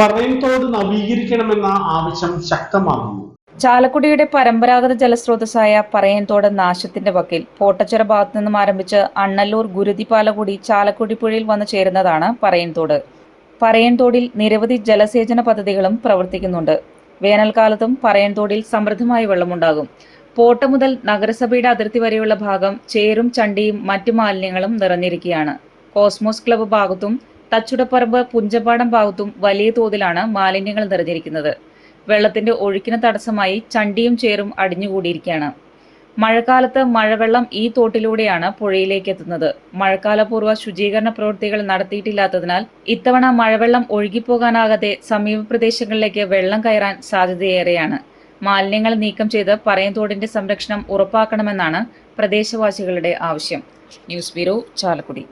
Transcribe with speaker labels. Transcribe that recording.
Speaker 1: പറയത്തോട് നവീകരിക്കണമെന്ന ആവശ്യം ശക്തമാകുന്നു.
Speaker 2: ചാലക്കുടിയുടെ പരമ്പരാഗത ജലസ്രോതസ്സായ പറയൻതോട് നാശത്തിന്റെ വക്കിൽ പോട്ടച്ചിറ ഭാഗത്തു നിന്നും ആരംഭിച്ച് അണ്ണല്ലൂർ ഗുരുതി പാലക്കുടി ചാലക്കുടി പുഴയിൽ വന്നു ചേരുന്നതാണ് പറയൻതോട്. പറയൻതോടിൽ നിരവധി ജലസേചന പദ്ധതികളും പ്രവർത്തിക്കുന്നുണ്ട്. വേനൽക്കാലത്തും പറയൻതോടിൽ സമൃദ്ധമായ വെള്ളമുണ്ടാകും. പോട്ട മുതൽ നഗരസഭയുടെ അതിർത്തി വരെയുള്ള ഭാഗം ചേരും ചണ്ടിയും മറ്റു മാലിന്യങ്ങളും നിറഞ്ഞിരിക്കുകയാണ്. കോസ്മോസ് ക്ലബ് ഭാഗത്തും തച്ചുടപ്പറമ്പ് പുഞ്ചപ്പാടം ഭാഗത്തും വലിയ തോതിലാണ് മാലിന്യങ്ങൾ നിറഞ്ഞിരിക്കുന്നത്. വെള്ളത്തിന്റെ ഒഴുക്കിന് തടസ്സമായി ചണ്ടിയും ചേറും അടിഞ്ഞുകൂടിയിരിക്കുകയാണ്. മഴക്കാലത്ത് മഴവെള്ളം ഈ തോട്ടിലൂടെയാണ് പുഴയിലേക്ക് എത്തുന്നത്. മഴക്കാലപൂർവ ശുചീകരണ പ്രവൃത്തികൾ നടത്തിയിട്ടില്ലാത്തതിനാൽ ഇത്തവണ മഴവെള്ളം ഒഴുകിപ്പോകാനാകാതെ സമീപ പ്രദേശങ്ങളിലേക്ക് വെള്ളം കയറാൻ സാധ്യതയേറെയാണ്. മാലിന്യങ്ങൾ നീക്കം ചെയ്ത് പറയന്തോടിന്റെ സംരക്ഷണം ഉറപ്പാക്കണമെന്നാണ് പ്രദേശവാസികളുടെ ആവശ്യം. News bureau Chalakudy.